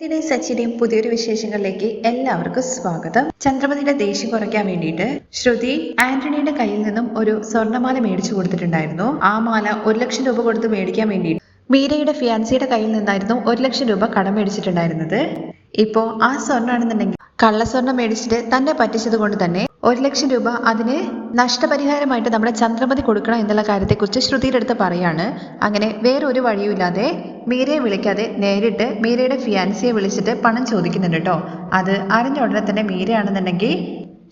ഇതിനെ സച്ചിയുടെയും പുതിയൊരു വിശേഷങ്ങളിലേക്ക് എല്ലാവർക്കും സ്വാഗതം. ചന്ദ്രമതിയുടെ ദേഷ്യം കുറയ്ക്കാൻ വേണ്ടിയിട്ട് ശ്രുതി ആന്റണിയുടെ കയ്യിൽ നിന്നും ഒരു സ്വർണമാല മേടിച്ചു കൊടുത്തിട്ടുണ്ടായിരുന്നു. ആ മാല ഒരു ലക്ഷം രൂപ കൊടുത്ത് മേടിക്കാൻ വേണ്ടിയിട്ട് മീരയുടെ ഫിയാൻസിയുടെ കയ്യിൽ നിന്നായിരുന്നു ഒരു ലക്ഷം രൂപ കടം മേടിച്ചിട്ടുണ്ടായിരുന്നത്. ഇപ്പോ ആ സ്വർണമാണെന്നുണ്ടെങ്കിൽ കള്ളസ്വർണം മേടിച്ചിട്ട് തന്നെ പറ്റിച്ചത് കൊണ്ട് തന്നെ ഒരു ലക്ഷം രൂപ അതിന് നഷ്ടപരിഹാരമായിട്ട് നമ്മുടെ ചന്ദ്രമതി കൊടുക്കണം എന്നുള്ള കാര്യത്തെക്കുറിച്ച് ശ്രുതിയുടെ അടുത്ത് പറയാണ്. അങ്ങനെ വേറൊരു വഴിയുമില്ലാതെ മീരയെ വിളിക്കാതെ നേരിട്ട് മീരയുടെ ഫിയാൻസിയെ വിളിച്ചിട്ട് പണം ചോദിക്കുന്നുണ്ട് കേട്ടോ. അത് അറിഞ്ഞ ഉടനെ തന്നെ മീരയാണെന്നുണ്ടെങ്കിൽ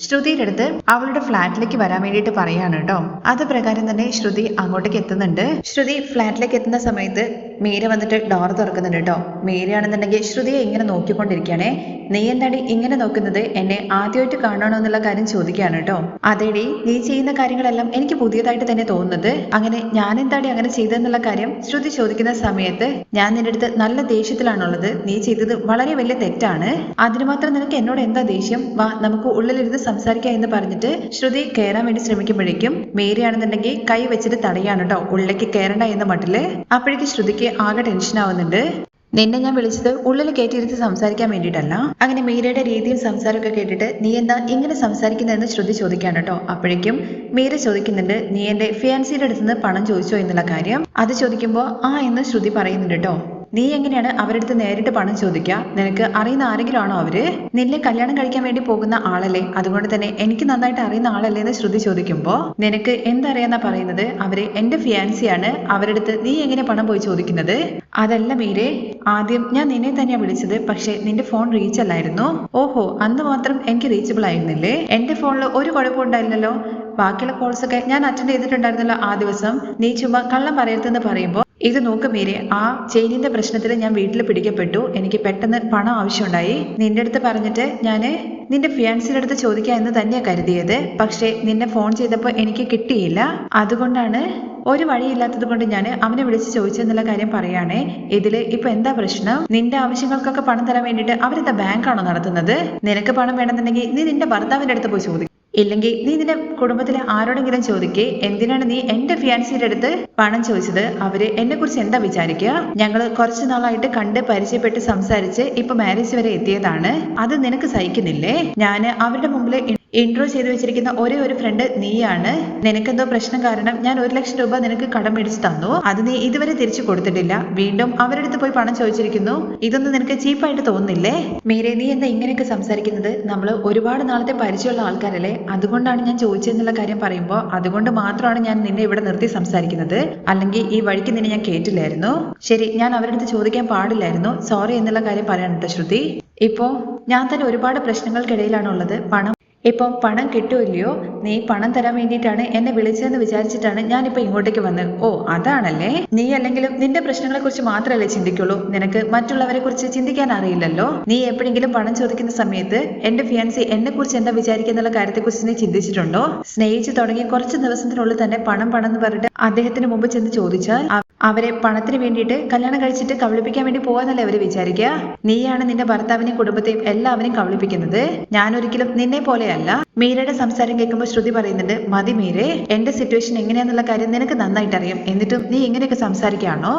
ശ്രുതിയുടെ അടുത്ത് അവളുടെ ഫ്ലാറ്റിലേക്ക് വരാൻ വേണ്ടിയിട്ട് പറയാണ് കേട്ടോ. അത് പ്രകാരം തന്നെ ശ്രുതി അങ്ങോട്ടേക്ക് എത്തുന്നുണ്ട്. ശ്രുതി ഫ്ലാറ്റിലേക്ക് എത്തുന്ന സമയത്ത് മീര വന്നിട്ട് ഡോർ തുറക്കുന്നുണ്ട് കേട്ടോ. മീരയാണെന്നുണ്ടെങ്കിൽ ശ്രുതിയെ ഇങ്ങനെ നോക്കിക്കൊണ്ടിരിക്കുകയാണേ. നീ എന്താടി ഇങ്ങനെ നോക്കുന്നത്? എന്നെ ആദ്യമായിട്ട് കാണണോ എന്നുള്ള കാര്യം ചോദിക്കുകയാണ് കേട്ടോ. അതേടി നീ ചെയ്യുന്ന കാര്യങ്ങളെല്ലാം എനിക്ക് പുതിയതായിട്ട് തന്നെ തോന്നുന്നത്. അങ്ങനെ ഞാൻ എന്താടി അങ്ങനെ ചെയ്തെന്നുള്ള കാര്യം ശ്രുതി ചോദിക്കുന്ന സമയത്ത് ഞാൻ നിന്റെ അടുത്ത് നല്ല ദേഷ്യത്തിലാണുള്ളത്. നീ ചെയ്തത് വളരെ വലിയ തെറ്റാണ്. അതിന് മാത്രം നിനക്ക് എന്നോട് എന്താ ദേഷ്യം? വാ നമുക്ക് ഉള്ളിലിരുന്ന് സംസാരിക്കാം എന്ന് പറഞ്ഞിട്ട് ശ്രുതി കയറാൻ വേണ്ടി ശ്രമിക്കുമ്പോഴേക്കും മേരിയാണെന്നുണ്ടെങ്കിൽ കൈ വെച്ചിട്ട് തടയാണ് കേട്ടോ. ഉള്ളിലേക്ക് കയറണ്ട എന്ന മട്ടിൽ. അപ്പോഴേക്ക് ശ്രുതിക്ക് ആകെ ടെൻഷൻ ആവുന്നുണ്ട്. നിന്നെ ഞാൻ വിളിച്ചത് ഉള്ളിൽ കയറ്റിയിരുത്തി സംസാരിക്കാൻ വേണ്ടിയിട്ടല്ല. അങ്ങനെ മീരയുടെ രീതിയും സംസാരമൊക്കെ കേട്ടിട്ട് നീ എന്താ ഇങ്ങനെ സംസാരിക്കുന്നതെന്ന് ശ്രുതി ചോദിക്കാൻ കേട്ടോ. അപ്പോഴേക്കും മീര ചോദിക്കുന്നുണ്ട് നീ എന്റെ ഫിയാൻസിയുടെ അടുത്ത് നിന്ന് പണം ചോദിച്ചോ? എന്നുള്ള കാര്യം. അത് ചോദിക്കുമ്പോൾ ആ എന്ന് ശ്രുതി പറയുന്നുണ്ട് കേട്ടോ. നീ എങ്ങനെയാണ് അവരുടെ അടുത്ത് നേരിട്ട് പണം ചോദിക്കുക? നിനക്ക് അറിയുന്ന ആരെങ്കിലും ആണോ അവർ? നിന്നെ കല്യാണം കഴിക്കാൻ വേണ്ടി പോകുന്ന ആളല്ലേ? അതുകൊണ്ട് തന്നെ എനിക്ക് നന്നായിട്ട് അറിയുന്ന ആളല്ലേ എന്ന് ശ്രുതി ചോദിക്കുമ്പോ നിനക്ക് എന്തറിയാന്നാ പറയുന്നത്? അവർ എന്റെ ഫിയാൻസിയാണ്. അവരുടെ അടുത്ത് നീ എങ്ങനെ പണം പോയി ചോദിക്കുന്നത്? അതല്ല മീരെ ആദ്യം ഞാൻ നിന്നെ തന്നെയാ വിളിച്ചത്. പക്ഷെ നിന്റെ ഫോൺ റീച്ച് അല്ലായിരുന്നു. ഓഹോ അന്ന് മാത്രം എനിക്ക് റീച്ചബിൾ ആയിരുന്നില്ലേ? എന്റെ ഫോണിൽ ഒരു കുഴപ്പം ഉണ്ടായില്ലല്ലോ. ബാക്കിയുള്ള കോൾസ് ഒക്കെ ഞാൻ അറ്റൻഡ് ചെയ്തിട്ടുണ്ടായിരുന്നല്ലോ ആ ദിവസം. നീ ചുമ്മാ കള്ളം പറയരുതെന്ന് പറയുമ്പോൾ ഇത് നോക്ക് മീരെ ആ ചെയിനിന്റെ പ്രശ്നത്തിൽ ഞാൻ വീട്ടിൽ പിടിക്കപ്പെട്ടു. എനിക്ക് പെട്ടെന്ന് പണം ആവശ്യമുണ്ടായി. നിന്റെ അടുത്ത് പറഞ്ഞിട്ട് ഞാൻ നിന്റെ ഫിയാൻസിന്റെ അടുത്ത് ചോദിക്കാം എന്ന് തന്നെയാ കരുതിയത്. പക്ഷേ നിന്നെ ഫോൺ ചെയ്തപ്പോൾ എനിക്ക് കിട്ടിയില്ല. അതുകൊണ്ടാണ് ഒരു വഴിയില്ലാത്തത് കൊണ്ട് ഞാൻ അവനെ വിളിച്ച് ചോദിച്ചെന്നുള്ള കാര്യം പറയുകയാണേ ഇതിൽ ഇപ്പൊ എന്താ പ്രശ്നം? നിന്റെ ആവശ്യങ്ങൾക്കൊക്കെ പണം തരാൻ വേണ്ടിയിട്ട് അവരെന്താ ബാങ്കാണോ നടത്തുന്നത്? നിനക്ക് പണം വേണമെന്നുണ്ടെങ്കിൽ നീ നിന്റെ ഭർത്താവിന്റെ അടുത്ത് പോയി ചോദിക്കും. ഇല്ലെങ്കിൽ നീ നിന്റെ കുടുംബത്തിലെ ആരോടെങ്കിലും ചോദിക്കേ എന്തിനാണ് നീ എന്റെ ഫിയാൻസിയുടെ അടുത്ത് പണം ചോദിച്ചത്? അവർ എന്നെ കുറിച്ച് എന്താ വിചാരിക്കുക? ഞങ്ങൾ കുറച്ചു നാളായിട്ട് കണ്ട് പരിചയപ്പെട്ട് സംസാരിച്ച് ഇപ്പൊ മാരേജ് വരെ എത്തിയതാണ്. അത് നിനക്ക് സഹിക്കുന്നില്ലേ? ഞാൻ അവരുടെ മുമ്പിൽ ഇൻട്രോ ചെയ്തു വെച്ചിരിക്കുന്ന ഒരേ ഒരു ഫ്രണ്ട് നീയാണ്. നിനക്കെന്തോ പ്രശ്നം കാരണം ഞാൻ ഒരു ലക്ഷം രൂപ നിനക്ക് കടം മേടിച്ചു തന്നു. അത് നീ ഇതുവരെ തിരിച്ചു കൊടുത്തിട്ടില്ല. വീണ്ടും അവരടുത്ത് പോയി പണം ചോദിച്ചിരിക്കുന്നു. ഇതൊന്നും നിനക്ക് ചീപ്പായിട്ട് തോന്നുന്നില്ലേ? മീരെ നീ എന്താ ഇങ്ങനെയൊക്കെ സംസാരിക്കുന്നത്? നമ്മൾ ഒരുപാട് നാളത്തെ പരിചയമുള്ള ആൾക്കാരല്ലേ? അതുകൊണ്ടാണ് ഞാൻ ചോദിച്ചതെന്നുള്ള കാര്യം പറയുമ്പോൾ അതുകൊണ്ട് മാത്രമാണ് ഞാൻ നിന്നെ ഇവിടെ നിർത്തി സംസാരിക്കുന്നത്. അല്ലെങ്കിൽ ഈ വഴിക്ക് നിന്നെ ഞാൻ കേട്ടില്ലായിരുന്നു ശരി ഞാൻ അവരടുത്ത് ചോദിക്കാൻ പാടില്ലായിരുന്നു. സോറി എന്നുള്ള കാര്യം പറയാനുണ്ട് ശ്രുതി. ഇപ്പോ ഞാൻ തന്നെ ഒരുപാട് പ്രശ്നങ്ങൾക്കിടയിലാണുള്ളത്. പണം ഇപ്പം പണം കിട്ടുമില്ലയോ നീ പണം തരാൻ വേണ്ടിയിട്ടാണ് എന്നെ വിളിച്ചതെന്ന് വിചാരിച്ചിട്ടാണ് ഞാനിപ്പോൾ ഇങ്ങോട്ടേക്ക് വന്നത്. ഓ അതാണല്ലേ? നീ അല്ലെങ്കിലും നിന്റെ പ്രശ്നങ്ങളെ കുറിച്ച് മാത്രമല്ലേ ചിന്തിക്കുള്ളൂ? നിനക്ക് മറ്റുള്ളവരെ കുറിച്ച് ചിന്തിക്കാൻ അറിയില്ലല്ലോ? നീ എപ്പോഴെങ്കിലും പണം ചോദിക്കുന്ന സമയത്ത് എന്റെ ഫിയാൻസി എന്നെ കുറിച്ച് എന്താ വിചാരിക്കുന്നുള്ള കാര്യത്തെക്കുറിച്ച് നീ ചിന്തിച്ചിട്ടുണ്ടോ? സ്നേഹിച്ചു തുടങ്ങി കുറച്ച് ദിവസത്തിനുള്ളിൽ തന്നെ പണം പണം എന്ന് പറഞ്ഞിട്ട് അദ്ദേഹത്തിന് മുമ്പ് ചെന്ന് ചോദിച്ചാൽ അവരെ പണത്തിന് വേണ്ടിയിട്ട് കല്യാണം കഴിച്ചിട്ട് കബളിപ്പിക്കാൻ വേണ്ടി പോകാന്നല്ലേ അവർ വിചാരിക്കുക? നീയാണ് നിന്റെ ഭർത്താവിനെയും കുടുംബത്തെയും എല്ലാവരെയും കബളിപ്പിക്കുന്നത്? ഞാൻ ഒരിക്കലും നിന്നെ പോലെയല്ല മീരയുടെ സംസാരം കേൾക്കുമ്പോൾ ശ്രുതി പറയുന്നുണ്ട് മതി മീരെ എന്റെ സിറ്റുവേഷൻ എങ്ങനെയാന്നുള്ള കാര്യം നിനക്ക് നന്നായിട്ട് അറിയാം എന്നിട്ടും നീ ഇങ്ങനെയൊക്കെ സംസാരിക്കുകയാണോ?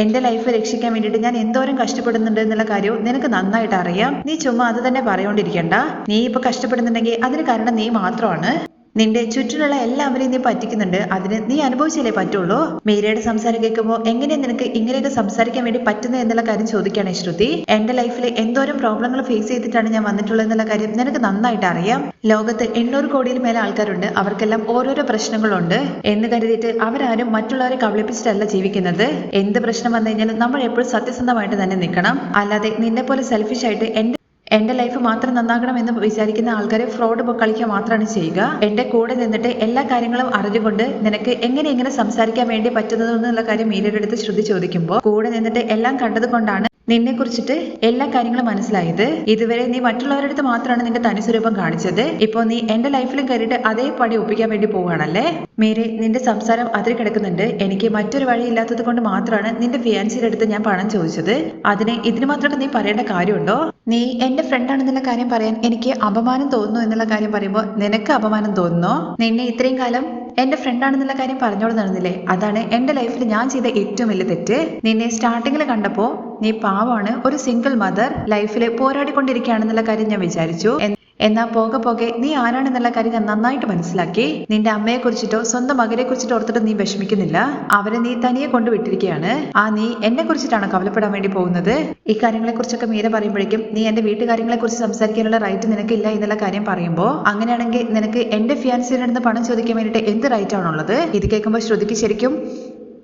എന്റെ ലൈഫ് രക്ഷിക്കാൻ വേണ്ടിയിട്ട് ഞാൻ എന്തോരം കഷ്ടപ്പെടുന്നുണ്ട് എന്നുള്ള കാര്യവും നിനക്ക് നന്നായിട്ട് അറിയാം നീ ചുമ്മാ അത് തന്നെ പറയോണ്ടിരിക്കണ്ട. നീ ഇപ്പൊ കഷ്ടപ്പെടുന്നുണ്ടെങ്കിൽ അതിന് കാരണം നീ മാത്രമാണ്. നിന്റെ ചുറ്റിലുള്ള എല്ലാവരെയും നീ പറ്റിക്കുന്നുണ്ട്. അതിന് നീ അനുഭവിച്ചല്ലേ പറ്റുള്ളൂ? മീരയുടെ സംസാരം കേൾക്കുമ്പോൾ എങ്ങനെ നിനക്ക് ഇങ്ങനെയൊക്കെ സംസാരിക്കാൻ വേണ്ടി പറ്റുന്നത് എന്നുള്ള കാര്യം ചോദിക്കുകയാണ് ശ്രുതി. എന്റെ ലൈഫിൽ എന്തോരം പ്രോബ്ലങ്ങൾ ഫേസ് ചെയ്തിട്ടാണ് ഞാൻ വന്നിട്ടുള്ളത് എന്നുള്ള കാര്യം നിനക്ക് നന്നായിട്ട് അറിയാം. ലോകത്ത് എണ്ണൂറ് കോടിയിൽ മേലെ ആൾക്കാരുണ്ട്. അവർക്കെല്ലാം ഓരോരോ പ്രശ്നങ്ങളുണ്ട്. എന്ന് കരുതിയിട്ട് അവരാരും മറ്റുള്ളവരെ കബളിപ്പിച്ചിട്ടല്ല ജീവിക്കുന്നത്. എന്ത് പ്രശ്നം വന്നു കഴിഞ്ഞാലും നമ്മൾ എപ്പോഴും സത്യസന്ധമായിട്ട് തന്നെ നിൽക്കണം. അല്ലാതെ നിന്നെ പോലെ സെൽഫിഷ് ആയിട്ട് എന്റെ എന്റെ ലൈഫ് മാത്രം നന്നാകണം എന്ന് വിചാരിക്കുന്ന ആൾക്കാരെ ഫ്രോഡ് കളിക്കുക മാത്രമാണ് ചെയ്യുക. എന്റെ കൂടെ നിന്നിട്ട് എല്ലാ കാര്യങ്ങളും അറിഞ്ഞുകൊണ്ട് നിനക്ക് എങ്ങനെ എങ്ങനെ സംസാരിക്കാൻ വേണ്ടി പറ്റുന്നതെന്നുള്ള കാര്യം മീരയുടെ അടുത്ത് ശ്രുതി ചോദിക്കുമ്പോൾ കൂടെ നിന്നിട്ട് എല്ലാം കണ്ടത് കൊണ്ടാണ് നിന്നെ കുറിച്ചിട്ട് എല്ലാ കാര്യങ്ങളും മനസ്സിലായത് ഇതുവരെ നീ മറ്റുള്ളവരുടെ അടുത്ത് മാത്രമാണ് നിന്റെ തനി സ്വരൂപം കാണിച്ചത്. ഇപ്പൊ നീ എന്റെ ലൈഫിലും കയറിയിട്ട് അതേ പടി ഒപ്പിക്കാൻ വേണ്ടി പോവുകയാണല്ലേ? മീരെ നിന്റെ സംസാരം അതിൽ കിടക്കുന്നുണ്ട്. എനിക്ക് മറ്റൊരു വഴി ഇല്ലാത്തത് കൊണ്ട് മാത്രമാണ് നിന്റെ ഫിയാൻസിയുടെ അടുത്ത് ഞാൻ പണം ചോദിച്ചത്. അതിന് ഇതിന് മാത്രമൊക്കെ നീ പറയേണ്ട കാര്യമുണ്ടോ? നീ എന്റെ ഫ്രണ്ട് ആണെന്നുള്ള കാര്യം പറയാൻ എനിക്ക് അപമാനം തോന്നുന്നു എന്നുള്ള കാര്യം പറയുമ്പോൾ നിനക്ക് അപമാനം തോന്നുന്നോ? നിന്നെ ഇത്രയും കാലം എന്റെ ഫ്രണ്ട് ആണെന്നുള്ള കാര്യം പറഞ്ഞോളൂ നടന്നില്ലേ അതാണ് എന്റെ ലൈഫിൽ ഞാൻ ചെയ്ത ഏറ്റവും വലിയ തെറ്റ്. നിന്നെ സ്റ്റാർട്ടിങ്ങിൽ കണ്ടപ്പോ നീ പാവമാണ് ഒരു സിംഗിൾ മദർ ലൈഫിൽ പോരാടിക്കൊണ്ടിരിക്കുകയാണെന്നുള്ള കാര്യം ഞാൻ വിചാരിച്ചു. എന്നാ പോകെ പോകെ നീ ആരാണെന്നുള്ള കാര്യം ഞാൻ നന്നായിട്ട് മനസ്സിലാക്കി. നിന്റെ അമ്മയെ കുറിച്ചിട്ടോ സ്വന്തം മകനെ കുറിച്ചിട്ടോ ഓർത്തിട്ട് നീ വിഷമിക്കുന്നില്ല. അവരെ നീ തനിയെ കൊണ്ടുവിട്ടിരിക്കുകയാണ് ആ നീ എന്നെ കുറിച്ചിട്ടാണോ കവലപ്പെടാൻ വേണ്ടി പോകുന്നത്? ഈ കാര്യങ്ങളെ കുറിച്ചൊക്കെ മീര പറയുമ്പോഴേക്കും നീ എന്റെ വീട്ടുകാര്യങ്ങളെ കുറിച്ച് സംസാരിക്കാനുള്ള റൈറ്റ് നിനക്കില്ല എന്നുള്ള കാര്യം പറയുമ്പോ അങ്ങനെയാണെങ്കിൽ നിനക്ക് എന്റെ ഫിയാൻസിയുടെ അടുത്ത് പണം ചോദിക്കാൻ വേണ്ടിയിട്ട് എന്ത് റൈറ്റ് ആണുള്ളത്? ഇത് കേൾക്കുമ്പോൾ ശ്രുതിക്ക് ശരിക്കും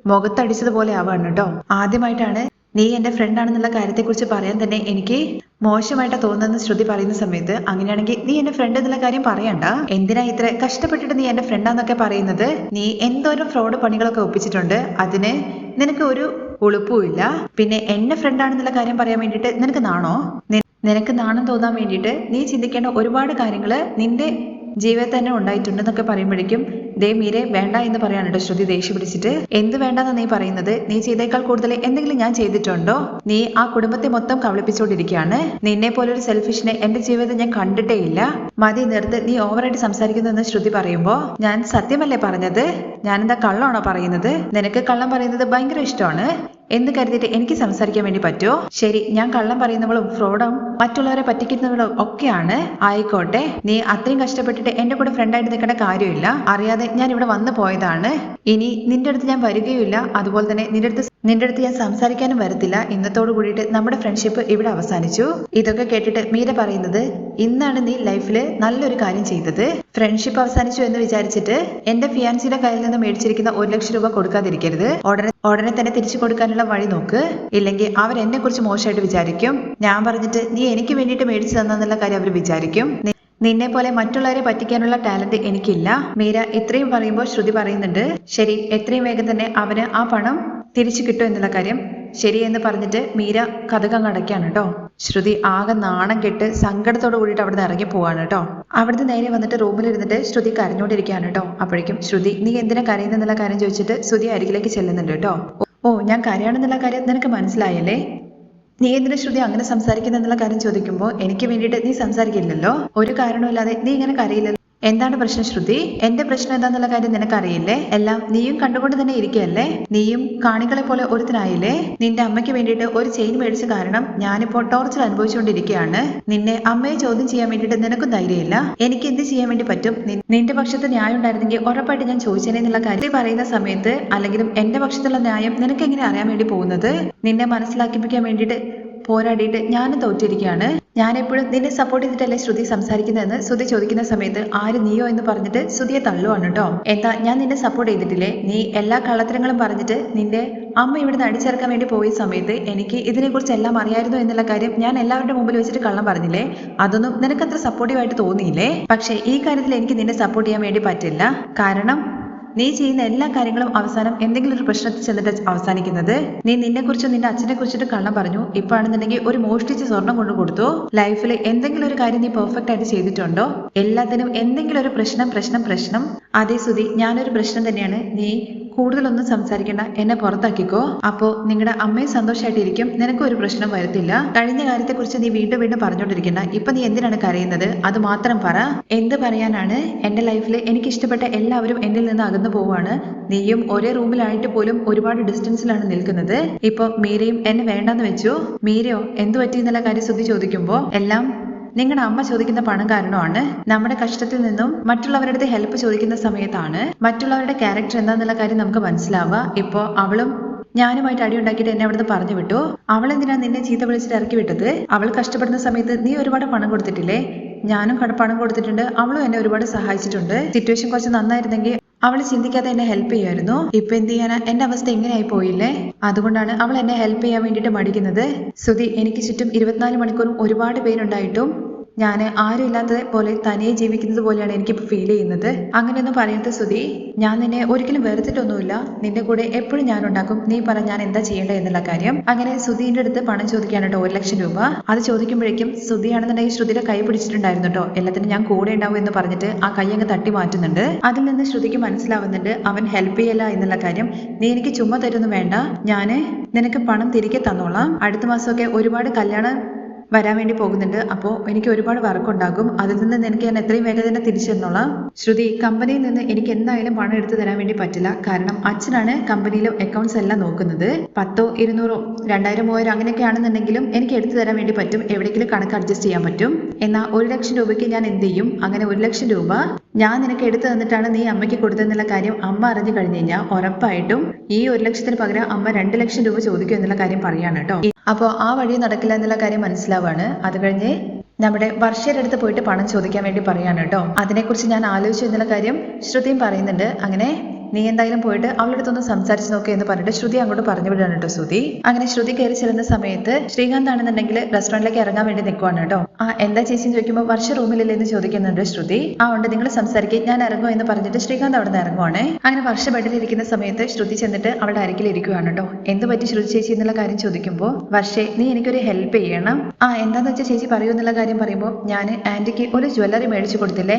മുഖത്തടിച്ചതുപോലെ ആവാണ് കേട്ടോ. ആദ്യമായിട്ടാണ് നീ എന്റെ ഫ്രണ്ട് ആണെന്നുള്ള കാര്യത്തെക്കുറിച്ച് പറയാൻ തന്നെ എനിക്ക് മോശമായിട്ടാ തോന്നുന്ന ശ്രുതി പറയുന്ന സമയത്ത് അങ്ങനെയാണെങ്കിൽ നീ എന്റെ ഫ്രണ്ട് എന്നുള്ള കാര്യം പറയണ്ട. എന്തിനാ ഇത്ര കഷ്ടപ്പെട്ടിട്ട് നീ എന്റെ ഫ്രണ്ടാന്നൊക്കെ പറയുന്നത്? നീ എന്തോരം ഫ്രോഡ് പണികളൊക്കെ ഒപ്പിച്ചിട്ടുണ്ട്. അതിന് നിനക്ക് ഒരു ഉളുപ്പുമില്ല പിന്നെ എന്റെ ഫ്രണ്ടാണെന്നുള്ള കാര്യം പറയാൻ വേണ്ടിയിട്ട് നിനക്ക് നാണോ? നിനക്ക് നാണം തോന്നാൻ വേണ്ടിയിട്ട് നീ ചിന്തിക്കേണ്ട ഒരുപാട് കാര്യങ്ങൾ നിന്റെ ജീവിതത്തിൽ തന്നെ ഉണ്ടായിട്ടുണ്ടെന്നൊക്കെ പറയുമ്പോഴേക്കും ദേ മീരെ വേണ്ട എന്ന് പറയാനുണ്ട്? ശ്രുതി ദേഷ്യം പിടിച്ചിട്ട്. എന്ത് വേണ്ടെന്ന് നീ പറയുന്നത്? നീ ചെയ്തേക്കാൾ കൂടുതൽ എന്തെങ്കിലും ഞാൻ ചെയ്തിട്ടുണ്ടോ? നീ ആ കുടുംബത്തെ മൊത്തം കവളിപ്പിച്ചുകൊണ്ടിരിക്കുകയാണ് നിന്നെ പോലൊരു സെൽഫിഷിനെ എന്റെ ജീവിതത്തിൽ ഞാൻ കണ്ടിട്ടേ ഇല്ല. മതി നിർത്ത്. നീ ഓവറായിട്ട് സംസാരിക്കുന്നതെന്ന് ശ്രുതി പറയുമ്പോ ഞാൻ സത്യമല്ലേ പറഞ്ഞത്? ഞാനെന്താ കള്ളമാണോ പറയുന്നത്? നിനക്ക് കള്ളം പറയുന്നത് ഭയങ്കര ഇഷ്ടമാണ്. എന്ന് കരുതിയിട്ട് എനിക്ക് സംസാരിക്കാൻ വേണ്ടി പറ്റുമോ ശരി ഞാൻ കള്ളം പറയുന്നവളും ഫ്രോഡും മറ്റുള്ളവരെ പറ്റിക്കുന്നവളും ഒക്കെയാണ്. ആയിക്കോട്ടെ. നീ അത്രയും കഷ്ടപ്പെട്ടിട്ട് എന്റെ കൂടെ ഫ്രണ്ടായിട്ട് നിൽക്കേണ്ട കാര്യമില്ല. അറിയാതെ ഞാൻ ഇവിടെ വന്നു പോയതാണ്. ഇനി നിന്റെ അടുത്ത് ഞാൻ വരികയുമില്ല. അതുപോലെ തന്നെ നിന്റെ അടുത്ത് നിന്റെ അടുത്ത് ഞാൻ സംസാരിക്കാനും വരത്തില്ല. ഇന്നത്തോട് കൂടിയിട്ട് നമ്മുടെ ഫ്രണ്ട്ഷിപ്പ് ഇവിടെ അവസാനിച്ചു. ഇതൊക്കെ കേട്ടിട്ട് മീര പറയുന്നത് ഇന്നാണ് നീ ലൈഫിൽ നല്ലൊരു കാര്യം ചെയ്തത്. ഫ്രണ്ട്ഷിപ്പ് അവസാനിച്ചു എന്ന് വിചാരിച്ചിട്ട് എന്റെ ഫിയാൻസിയുടെ കയ്യിൽ നിന്ന് മേടിച്ചിരിക്കുന്ന ഒരു ലക്ഷം രൂപ കൊടുക്കാതിരിക്കരുത്. ഉടനെ ഉടനെ തന്നെ തിരിച്ചു കൊടുക്കാനുള്ള വഴി നോക്ക്. ഇല്ലെങ്കിൽ അവർ എന്നെ കുറിച്ച് മോശമായിട്ട് വിചാരിക്കും. ഞാൻ പറഞ്ഞിട്ട് നീ എനിക്ക് വേണ്ടിയിട്ട് മേടിച്ചു തന്നെന്നുള്ള കാര്യം അവർ വിചാരിക്കും. നിന്നെ പോലെ മറ്റുള്ളവരെ പറ്റിക്കാനുള്ള ടാലന്റ് എനിക്കില്ല. മീര ഇത്രയും പറയുമ്പോൾ ശ്രുതി പറയുന്നുണ്ട് ശരി എത്രയും വേഗം തന്നെ അവന് ആ പണം തിരിച്ചു കിട്ടും എന്നുള്ള കാര്യം. ശരി എന്ന് പറഞ്ഞിട്ട് മീര കഥകം അടയ്ക്കാണ് കേട്ടോ. ശ്രുതി ആകെ നാണം കെട്ട് സങ്കടത്തോട് കൂടിയിട്ട് അവിടെ ഇറങ്ങി പോവാണ് കേട്ടോ. അവിടുന്ന് നേരെ വന്നിട്ട് റൂമിൽ ഇരുന്നിട്ട് ശ്രുതി കരഞ്ഞോണ്ടിരിക്കുകയാണ് കേട്ടോ. അപ്പോഴേക്കും ശ്രുതി നീ എന്തിനാ കരയുന്നെന്നുള്ള കാര്യം ചോദിച്ചിട്ട് ശ്രുതി അരികിലേക്ക് ചെല്ലുന്നുണ്ട് കേട്ടോ. ഓ ഞാൻ കരയാണെന്നുള്ള കാര്യം നിനക്ക് മനസ്സിലായല്ലേ? നീ എന്തിനാ ശ്രുതി അങ്ങനെ സംസാരിക്കുന്നെന്നുള്ള കാര്യം ചോദിക്കുമ്പോൾ എനിക്ക് വേണ്ടിയിട്ട് നീ സംസാരിക്കില്ലല്ലോ? ഒരു കാരണമില്ലാതെ നീ ഇങ്ങനെ കരയില്ലല്ലോ? എന്താണ് പ്രശ്നം ശ്രുതി? എന്റെ പ്രശ്നം എന്താന്നുള്ള കാര്യം നിനക്കറിയില്ലേ? എല്ലാം നീയും കണ്ടുകൊണ്ട് തന്നെ ഇരിക്കുകയല്ലേ? നീയും കാണികളെ പോലെ ഒരുത്തനായില്ലേ? നിന്റെ അമ്മയ്ക്ക് വേണ്ടിയിട്ട് ഒരു ചെയിൻ മേടിച്ച കാരണം ഞാനിപ്പോൾ ടോർച്ചർ അനുഭവിച്ചുകൊണ്ടിരിക്കുകയാണ്. നിന്നെ അമ്മയെ ചോദ്യം ചെയ്യാൻ വേണ്ടിയിട്ട് നിനക്കും ധൈര്യമില്ല. എനിക്ക് എന്ത് ചെയ്യാൻ വേണ്ടി പറ്റും? നിന്റെ പക്ഷത്ത് ന്യായം ഉണ്ടായിരുന്നെങ്കിൽ ഉറപ്പായിട്ട് ഞാൻ ചോദിച്ചേനെ എന്നുള്ള കാര്യം പറയുന്ന സമയത്ത് അല്ലെങ്കിലും എന്റെ പക്ഷത്തുള്ള ന്യായം നിനക്ക് എങ്ങനെ അറിയാൻ വേണ്ടി പോകുന്നത്? നിന്നെ മനസ്സിലാക്കിപ്പിക്കാൻ വേണ്ടിയിട്ട് പോരാടിയിട്ട് ഞാനും തോറ്റിരിക്കുകയാണ്. ഞാനെപ്പോഴും നിന്നെ സപ്പോർട്ട് ചെയ്തിട്ടല്ലേ ശ്രുതി സംസാരിക്കുന്നതെന്ന് ശ്രുതി ചോദിക്കുന്ന സമയത്ത് ആര് നീയോ എന്ന് പറഞ്ഞിട്ട് ശ്രുതിയെ തള്ളുവാണ് കേട്ടോ എന്താ ഞാൻ നിന്നെ സപ്പോർട്ട് ചെയ്തിട്ടില്ലേ? നീ എല്ലാ കള്ളത്തരങ്ങളും പറഞ്ഞിട്ട് നിന്റെ അമ്മ ഇവിടുന്ന് അടിച്ചിറക്കാൻ വേണ്ടി പോയ സമയത്ത് എനിക്ക് ഇതിനെക്കുറിച്ച് എല്ലാം അറിയായിരുന്നു എന്നുള്ള കാര്യം ഞാൻ എല്ലാവരുടെ മുമ്പിൽ വെച്ചിട്ട് കള്ളം പറഞ്ഞില്ലേ? അതൊന്നും നിനക്കത്ര സപ്പോർട്ടീവായിട്ട് തോന്നിയില്ലേ? പക്ഷേ ഈ കാര്യത്തിൽ എനിക്ക് നിന്നെ സപ്പോർട്ട് ചെയ്യാൻ വേണ്ടി പറ്റില്ല. കാരണം നീ ചെയ്യുന്ന എല്ലാ കാര്യങ്ങളും അവസാനം എന്തെങ്കിലും ഒരു പ്രശ്നത്തിൽ ചെന്നിട്ട് അവസാനിക്കുന്നത്? നീ നിന്നെ കുറിച്ചും നിന്റെ അച്ഛനെ കുറിച്ചിട്ട് കള്ളം പറഞ്ഞു. ഇപ്പാണെന്നുണ്ടെങ്കിൽ ഒരു മോഷ്ടിച്ച് സ്വർണം കൊണ്ടു കൊടുത്തു. ലൈഫിൽ എന്തെങ്കിലും ഒരു കാര്യം നീ പെർഫെക്റ്റ് ആയിട്ട് ചെയ്തിട്ടുണ്ടോ? എല്ലാത്തിനും എന്തെങ്കിലും ഒരു പ്രശ്നം പ്രശ്നം പ്രശ്നം. അതേ സുതി ഞാനൊരു പ്രശ്നം തന്നെയാണ്. നീ കൂടുതലൊന്നും സംസാരിക്കേണ്ട. എന്നെ പുറത്താക്കിക്കോ. അപ്പോ നിങ്ങളുടെ അമ്മയും സന്തോഷമായിട്ടിരിക്കും നിനക്ക് ഒരു പ്രശ്നം വരത്തില്ല. കഴിഞ്ഞ കാര്യത്തെക്കുറിച്ച് നീ വീണ്ടും വീണ്ടും പറഞ്ഞുകൊണ്ടിരിക്കണ്ട ഇപ്പൊ നീ എന്തിനാണ് കരയുന്നത്? അത് മാത്രം പറ. എന്ത് പറയാനാണ്? എന്റെ ലൈഫിൽ എനിക്ക് ഇഷ്ടപ്പെട്ട എല്ലാവരും എന്നിൽ നിന്ന് അകന്നു പോവാണ് നീയും ഒരേ റൂമിലായിട്ട് പോലും ഒരുപാട് ഡിസ്റ്റൻസിലാണ് നിൽക്കുന്നത്. ഇപ്പൊ മീരയും എന്നെ വേണ്ടെന്ന് വെച്ചു. മീരയോ എന്ത് പറ്റി എന്നുള്ള കാര്യം ശ്രുതി ചോദിക്കുമ്പോ എല്ലാം നിങ്ങളുടെ അമ്മ ചോദിക്കുന്ന പണം കാരണമാണ് നമ്മുടെ കഷ്ടത്തിൽ നിന്നും മറ്റുള്ളവരുടെ അടുത്ത് ഹെൽപ്പ് ചോദിക്കുന്ന സമയത്താണ് മറ്റുള്ളവരുടെ ക്യാരക്ടർ എന്താന്നുള്ള കാര്യം നമുക്ക് മനസ്സിലാവുക. ഇപ്പോ അവളും ഞാനുമായിട്ട് അടി ഉണ്ടാക്കിയിട്ട് എന്നെ അവിടുന്ന് പറഞ്ഞു വിട്ടു. അവൾ എന്തിനാ നിന്നെ ചീത്ത വിളിച്ചിട്ട് ഇറക്കി വിട്ടത്? അവൾ കഷ്ടപ്പെടുന്ന സമയത്ത് നീ ഒരുപാട് പണം കൊടുത്തിട്ടില്ലേ? ഞാനും പണം കൊടുത്തിട്ടുണ്ട്. അവളും എന്നെ ഒരുപാട് സഹായിച്ചിട്ടുണ്ട്. സിറ്റുവേഷൻ കുറച്ച് നന്നായിരുന്നെങ്കിൽ അവൾ ചിന്തിക്കാതെ എന്നെ ഹെൽപ്പ് ചെയ്യുമായിരുന്നു ഇപ്പൊ എന്ത് ചെയ്യാനാ? എന്റെ അവസ്ഥ ഇങ്ങനെയായി പോയില്ലേ? അതുകൊണ്ടാണ് അവൾ എന്നെ ഹെൽപ്പ് ചെയ്യാൻ വേണ്ടിയിട്ട് മടിക്കുന്നത്. സുധി എനിക്ക് ചുറ്റും ഇരുപത്തിനാല് മണിക്കൂറും ഒരുപാട് പേരുണ്ടായിട്ടും ഞാൻ ആരും ഇല്ലാത്തത് പോലെ തനിയെ ജീവിക്കുന്നത് പോലെയാണ് എനിക്കിപ്പോൾ ഫീൽ ചെയ്യുന്നത്. അങ്ങനെയൊന്നും പറയരുത് സുധി. ഞാൻ നിന്നെ ഒരിക്കലും വെറുത്തിട്ടൊന്നുമില്ല. നിന്റെ കൂടെ എപ്പോഴും ഞാൻ ഉണ്ടാക്കും. നീ പറ ഞാൻ എന്താ ചെയ്യേണ്ടത് എന്നുള്ള കാര്യം. അങ്ങനെ സുധീന്റെ അടുത്ത് പണം ചോദിക്കാണ് കേട്ടോ ഒരു ലക്ഷം രൂപ. അത് ചോദിക്കുമ്പോഴേക്കും സുധിയാണെന്നുണ്ടെങ്കിൽ ശ്രുതിയുടെ കൈ പിടിച്ചിട്ടുണ്ടായിരുന്നു കേട്ടോ. എല്ലാത്തിനും ഞാൻ കൂടെ ഉണ്ടാവും എന്ന് പറഞ്ഞിട്ട് ആ കൈ അങ്ങ് തട്ടി മാറ്റുന്നുണ്ട്. അതിൽ നിന്ന് ശ്രുതിക്ക് മനസ്സിലാവുന്നുണ്ട് അവൻ ഹെൽപ്പ് ചെയ്യല എന്നുള്ള കാര്യം. നീ എനിക്ക് ചുമ്മാ തരുന്നു വേണ്ട. ഞാൻ നിനക്ക് പണം തിരികെ തന്നോളാം. അടുത്ത മാസമൊക്കെ ഒരുപാട് കല്യാണം വരാൻ വേണ്ടി പോകുന്നുണ്ട്. അപ്പോൾ എനിക്ക് ഒരുപാട് വർക്ക് ഉണ്ടാകും. അതിൽ നിന്ന് എനിക്ക് ഞാൻ എത്രയും വേഗം തന്നെ തിരിച്ചു ശ്രുതി കമ്പനിയിൽ നിന്ന് എനിക്ക് എന്തായാലും പണം എടുത്തു തരാൻ വേണ്ടി പറ്റില്ല. കാരണം അച്ഛനാണ് കമ്പനിയിലെ അക്കൗണ്ട്സ് എല്ലാം നോക്കുന്നത്. പത്തോ ഇരുന്നൂറോ രണ്ടായിരം മൂവായിരം അങ്ങനെയൊക്കെ ആണെന്നുണ്ടെങ്കിലും എനിക്ക് എടുത്തു തരാൻ വേണ്ടി പറ്റും. എവിടെയെങ്കിലും കണക്ക് അഡ്ജസ്റ്റ് ചെയ്യാൻ പറ്റും. എന്നാൽ ഒരു ലക്ഷം രൂപയ്ക്ക് ഞാൻ എന്ത് ചെയ്യും? അങ്ങനെ ഒരു ലക്ഷം രൂപ ഞാൻ നിനക്ക് എടുത്തു തന്നിട്ടാണ് നീ അമ്മയ്ക്ക് കൊടുത്തതെന്നുള്ള കാര്യം അമ്മ അറിഞ്ഞു കഴിഞ്ഞു കഴിഞ്ഞാൽ ഉറപ്പായിട്ടും ഈ ഒരു ലക്ഷത്തിന് പകരം അമ്മ രണ്ട് ലക്ഷം രൂപ ചോദിക്കും എന്നുള്ള കാര്യം പറയാണ് കേട്ടോ. അപ്പോൾ ആ വഴി നടക്കില്ല എന്നുള്ള കാര്യം മനസ്സിലാവാണ്. അത് കഴിഞ്ഞ് നമ്മുടെ വർഷയുടെ അടുത്ത് പോയിട്ട് പണം ചോദിക്കാൻ വേണ്ടി പറയാണ് കേട്ടോ. അതിനെക്കുറിച്ച് ഞാൻ ആലോചിച്ചു എന്നുള്ള കാര്യം ശ്രുതിയും പറയുന്നുണ്ട്. അങ്ങനെ നീ എന്തായാലും പോയിട്ട് അവളുടെ അടുത്തൊന്ന് സംസാരിച്ച് നോക്കുക എന്ന് പറഞ്ഞിട്ട് ശ്രുതി അങ്ങോട്ട് പറഞ്ഞു വിടാണ് കേട്ടോ ശ്രുതി. അങ്ങനെ ശ്രുതി കയറി ചെല്ലുന്ന സമയത്ത് ശ്രീകാന്ത് ആണെന്നുണ്ടെങ്കിൽ റെസ്റ്റോറന്റിലേക്ക് ഇറങ്ങാൻ വേണ്ടി നിൽക്കുവാണ് കേട്ടോ. ആ എന്താ ചേച്ചി എന്ന് ചോദിക്കുമ്പോൾ വർഷ റൂമിലില്ലേ എന്ന് ചോദിക്കുന്നുണ്ട് ശ്രുതി. ആ ഉണ്ട് നിങ്ങൾ സംസാരിക്കുക ഞാൻ ഇറങ്ങും എന്ന് പറഞ്ഞിട്ട് ശ്രീകാന്ത് അവിടെ നിന്ന് ഇറങ്ങുവാണ്. അങ്ങനെ വർഷ ബെഡിലിരിക്കുന്ന സമയത്ത് ശ്രുതി ചെന്നിട്ട് അവളുടെ അരികിൽ ഇരിക്കുവാണ് കേട്ടോ. എന്ത് പറ്റി ശ്രുതി ചേച്ചി എന്നുള്ള കാര്യം ചോദിക്കുമ്പോൾ വർഷേ നീ എനിക്കൊരു ഹെൽപ്പ് ചെയ്യണം. ആ എന്താന്ന് വെച്ചാൽ ചേച്ചി പറയൂ എന്നുള്ള കാര്യം പറയുമ്പോൾ ഞാൻ ആന്റിക്ക് ഒരു ജ്വല്ലറി മേടിച്ചു കൊടുത്തില്ലേ?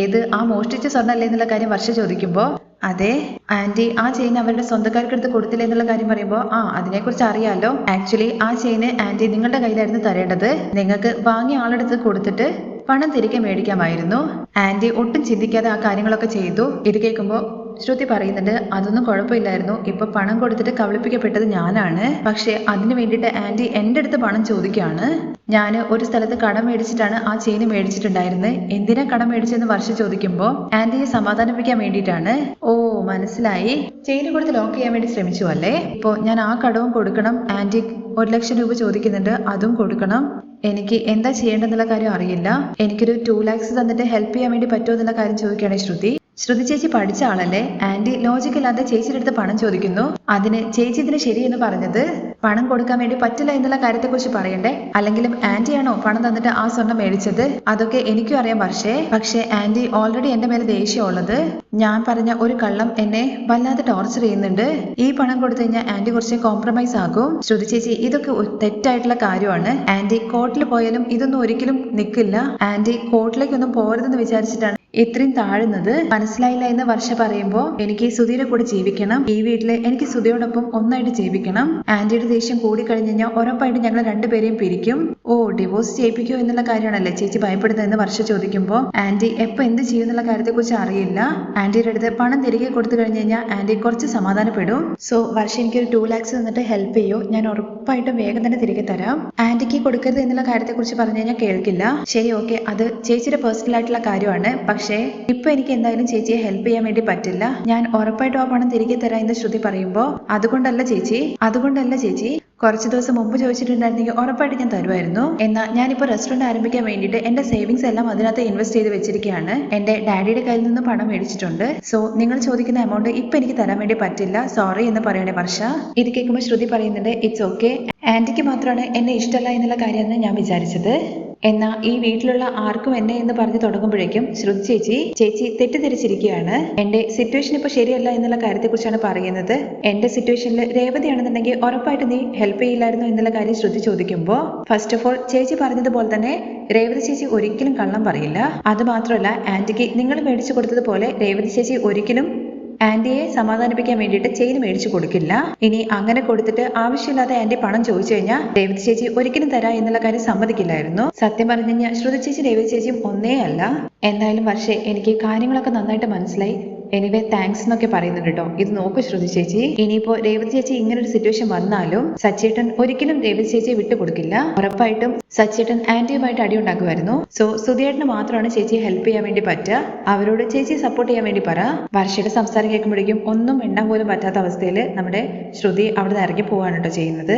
ഏത് ആ മോഷ്ടിച്ച സ്വർണല്ലേ എന്നുള്ള കാര്യം വർഷ ചോദിക്കുമ്പോൾ അതെ. ആന്റി ആ ചെയിൻ അവരുടെ സ്വന്തക്കാർക്ക് എടുത്ത് കൊടുത്തില്ല എന്നുള്ള കാര്യം പറയുമ്പോൾ ആ അതിനെക്കുറിച്ച് അറിയാലോ. ആക്ച്വലി ആ ചെയിന് ആന്റി നിങ്ങളുടെ കയ്യിലായിരുന്നു തരേണ്ടത്. നിങ്ങൾക്ക് വാങ്ങിയ ആളെടുത്ത് കൊടുത്തിട്ട് പണം തിരികെ മേടിക്കാമായിരുന്നു. ആന്റി ഒട്ടും ചിന്തിക്കാതെ ആ കാര്യങ്ങളൊക്കെ ചെയ്തു. ഇത് കേൾക്കുമ്പോൾ ശ്രുതി പറയുന്നുണ്ട് അതൊന്നും കുഴപ്പമില്ലായിരുന്നു. ഇപ്പൊ പണം കൊടുത്തിട്ട് കബളിപ്പിക്കപ്പെട്ടത് ഞാനാണ്. പക്ഷെ അതിനു വേണ്ടിയിട്ട് ആന്റി എന്റെ അടുത്ത് പണം ചോദിക്കുകയാണ്. ഞാൻ ഒരു സ്ഥലത്ത് കടം മേടിച്ചിട്ടാണ് ആ ചെയിന് മേടിച്ചിട്ടുണ്ടായിരുന്നത് എന്തിനാ കടം മേടിച്ചെന്ന് വർഷ ചോദിക്കുമ്പോൾ ആന്റിയെ സമാധാനിപ്പിക്കാൻ വേണ്ടിയിട്ടാണ്. ഓ മനസ്സിലായി. ചെയിന് കൊടുത്ത് ലോക്ക് ചെയ്യാൻ വേണ്ടി ശ്രമിച്ചു അല്ലേ? ഇപ്പോൾ ഞാൻ ആ കടവും കൊടുക്കണം. ആന്റി ഒരു ലക്ഷം രൂപ ചോദിക്കുന്നുണ്ട്. അതും കൊടുക്കണം. എനിക്ക് എന്താ ചെയ്യേണ്ടെന്നുള്ള കാര്യം അറിയില്ല. എനിക്കൊരു ടു ലാക്സ് തന്നിട്ട് ഹെൽപ്പ് ചെയ്യാൻ വേണ്ടി പറ്റുമോ എന്നുള്ള കാര്യം ചോദിക്കുകയാണ് ശ്രുതി. ശ്രുതി ചേച്ചി പഠിച്ച ആളല്ലേ? ആന്റി ലോജിക് ഇല്ലാതെ ചേച്ചിയുടെ അടുത്ത് പണം ചോദിക്കുന്നു. അതിന് ചേച്ചി ഇതിന് ശരിയെന്ന് പറഞ്ഞത് പണം കൊടുക്കാൻ വേണ്ടി പറ്റില്ല എന്നുള്ള കാര്യത്തെക്കുറിച്ച് പറയണ്ടേ? അല്ലെങ്കിലും ആന്റിയാണോ പണം തന്നിട്ട് ആ സ്വർണം മേടിച്ചത്? അതൊക്കെ എനിക്കും അറിയാം പക്ഷേ പക്ഷേ ആന്റി ഓൾറെഡി എന്റെ മേലെ ദേഷ്യമുള്ളത്. ഞാൻ പറഞ്ഞ ഒരു കള്ളം എന്നെ വല്ലാതെ ടോർച്ചർ ചെയ്യുന്നുണ്ട്. ഈ പണം കൊടുത്തു കഴിഞ്ഞാൽ ആന്റി കുറച്ച് കോംപ്രമൈസ് ആകും ശ്രുതി ചേച്ചി ഇതൊക്കെ തെറ്റായിട്ടുള്ള കാര്യമാണ്. ആന്റി കോർട്ടിൽ പോയാലും ഇതൊന്നും ഒരിക്കലും നിൽക്കില്ല ആന്റി കോർട്ടിലേക്കൊന്നും പോരുതെന്ന് വിചാരിച്ചിട്ടാണ് ഇത്രയും താഴുന്നത് മനസ്സിലായില്ല എന്ന് വർഷ പറയുമ്പോൾ എനിക്ക് സുധിയുടെ കൂടെ ജീവിക്കണം. ഈ വീട്ടിൽ എനിക്ക് സുധിയോടൊപ്പം ഒന്നായിട്ട് ജീവിക്കണം. ആന്റിയുടെ ദേഷ്യം കൂടി കഴിഞ്ഞു കഴിഞ്ഞാൽ ഉറപ്പായിട്ട് ഞങ്ങൾ രണ്ടുപേരെയും പിരിക്കും. ഓ ഡിവോഴ്സ് ചെയ്യിപ്പിക്കോ എന്നുള്ള കാര്യമാണല്ലേ ചേച്ചി ഭയപ്പെടുന്നതെന്ന് വർഷ ചോദിക്കുമ്പോൾ ആന്റി എപ്പോ എന്ത് ചെയ്യും എന്നുള്ള കാര്യത്തെക്കുറിച്ച് അറിയില്ല. ആന്റിയുടെ അടുത്ത് പണം തിരികെ കൊടുത്തു കഴിഞ്ഞു കഴിഞ്ഞാൽ ആന്റി കുറച്ച് സമാധാനപ്പെടും. സോ വർഷ എനിക്കൊരു ടു ലാക്സ് തന്നിട്ട് ഹെൽപ്പ് ചെയ്യൂ. ഞാൻ ഉറപ്പായിട്ടും വേഗം തന്നെ തിരികെ തരാം. ആന്റിക്ക് കൊടുക്കരുത് എന്നുള്ള കാര്യത്തെക്കുറിച്ച് പറഞ്ഞു കഴിഞ്ഞാൽ കേൾക്കില്ല. ശരി ഓക്കെ അത് ചേച്ചിയുടെ പേഴ്സണൽ ആയിട്ടുള്ള കാര്യമാണ്. പക്ഷേ ഇപ്പൊ എനിക്ക് എന്തായാലും ചേച്ചിയെ ഹെൽപ്പ് ചെയ്യാൻ വേണ്ടി പറ്റില്ല. ഞാൻ ഉറപ്പായിട്ടും ആ പണം തിരികെ തരാം എന്ന് ശ്രുതി പറയുമ്പോൾ അതുകൊണ്ടല്ല ചേച്ചി അതുകൊണ്ടല്ല ചേച്ചി. കുറച്ച് ദിവസം മുമ്പ് ചോദിച്ചിട്ടുണ്ടായിരുന്നെങ്കിൽ ഉറപ്പായിട്ട് ഞാൻ തരുമായിരുന്നു. എന്നാൽ ഞാനിപ്പോൾ റെസ്റ്റോറന്റ് ആരംഭിക്കാൻ വേണ്ടിയിട്ട് എന്റെ സേവിങ്സ് എല്ലാം അതിനകത്ത് ഇൻവെസ്റ്റ് ചെയ്ത് വെച്ചിരിക്കുകയാണ്. എന്റെ ഡാഡിയുടെ കയ്യിൽ നിന്ന് പണം മേടിച്ചിട്ടുണ്ട്. സോ നിങ്ങൾ ചോദിക്കുന്ന എമൗണ്ട് ഇപ്പൊ എനിക്ക് തരാൻ വേണ്ടി പറ്റില്ല. സോറി എന്ന് പറയണേ വർഷ. ഇത് കേൾക്കുമ്പോൾ ശ്രുതി പറയുന്നുണ്ട് ഇറ്റ്സ് ഓക്കെ ആന്റിക്ക് മാത്രമാണ് എന്നെ ഇഷ്ടമല്ല എന്നുള്ള കാര്യമാണ് ഞാൻ വിചാരിച്ചത്. എന്നാൽ ഈ വീട്ടിലുള്ള ആർക്കും എന്നെ എന്ന് പറഞ്ഞു തുടങ്ങുമ്പോഴേക്കും ശ്രുതി ചേച്ചി ചേച്ചി തെറ്റിദ്ധരിച്ചിരിക്കുകയാണ്. എന്റെ സിറ്റുവേഷൻ ഇപ്പൊ ശരിയല്ല എന്നുള്ള കാര്യത്തെക്കുറിച്ചാണ് പറയുന്നത്. എന്റെ സിറ്റുവേഷനിൽ രേവതിയാണെന്നുണ്ടെങ്കിൽ ഉറപ്പായിട്ട് നീ ഹെൽപ്പ് ചെയ്യില്ലായിരുന്നു എന്നുള്ള കാര്യം ശ്രുതി ചോദിക്കുമ്പോൾ ഫസ്റ്റ് ഓഫ് ഓൾ ചേച്ചി പറഞ്ഞതുപോലെ തന്നെ രേവതി ചേച്ചി ഒരിക്കലും കള്ളം പറയില്ല. അത് മാത്രമല്ല ആന്റിക്ക് നിങ്ങൾ മേടിച്ചു കൊടുത്തതുപോലെ രേവതി ചേച്ചി ഒരിക്കലും ആന്റിയെ സമാധാനിപ്പിക്കാൻ വേണ്ടിയിട്ട് ചെയിൻ മേടിച്ചു കൊടുക്കില്ല. ഇനി അങ്ങനെ കൊടുത്തിട്ട് ആവശ്യമില്ലാതെ ആന്റി പണം ചോദിച്ചു കഴിഞ്ഞാൽ രേവതി ചേച്ചി ഒരിക്കലും തരാ എന്നുള്ള കാര്യം സമ്മതിക്കില്ലായിരുന്നു. സത്യം പറഞ്ഞു കഴിഞ്ഞാൽ ശ്രുതി ചേച്ചി രേവതി ചേച്ചിയും ഒന്നേ അല്ല. എന്തായാലും പക്ഷേ എനിക്ക് കാര്യങ്ങളൊക്കെ നന്നായിട്ട് മനസ്സിലായി. എനിവേ താങ്ക്സ് എന്നൊക്കെ പറയുന്നുണ്ട് കേട്ടോ. ഇത് നോക്കൂ ശ്രുതി ചേച്ചി. ഇനിയിപ്പോ രേവതി ചേച്ചി ഇങ്ങനെ ഒരു സിറ്റുവേഷൻ വന്നാലും സച്ചേട്ടൻ ഒരിക്കലും രേവതി ചേച്ചിയെ വിട്ടുകൊടുക്കില്ല ഉറപ്പായിട്ടും സച്ചേട്ടൻ ആന്റിയുമായിട്ട് അടി ഉണ്ടാക്കുമായിരുന്നു. സോ സുധിയേട്ടന് മാത്രമാണ് ചേച്ചിയെ ഹെൽപ്പ് ചെയ്യാൻ വേണ്ടി പറ്റുക. അവരോട് ചേച്ചിയെ സപ്പോർട്ട് ചെയ്യാൻ വേണ്ടി പറ. വർഷയുടെ സംസാരം കേൾക്കുമ്പോഴേക്കും ഒന്നും എണ്ണാൻ പോലും പറ്റാത്ത അവസ്ഥയിൽ നമ്മുടെ ശ്രുതി അവിടെ നിന്ന് ഇറങ്ങി പോവാണ് കേട്ടോ ചെയ്യുന്നത്.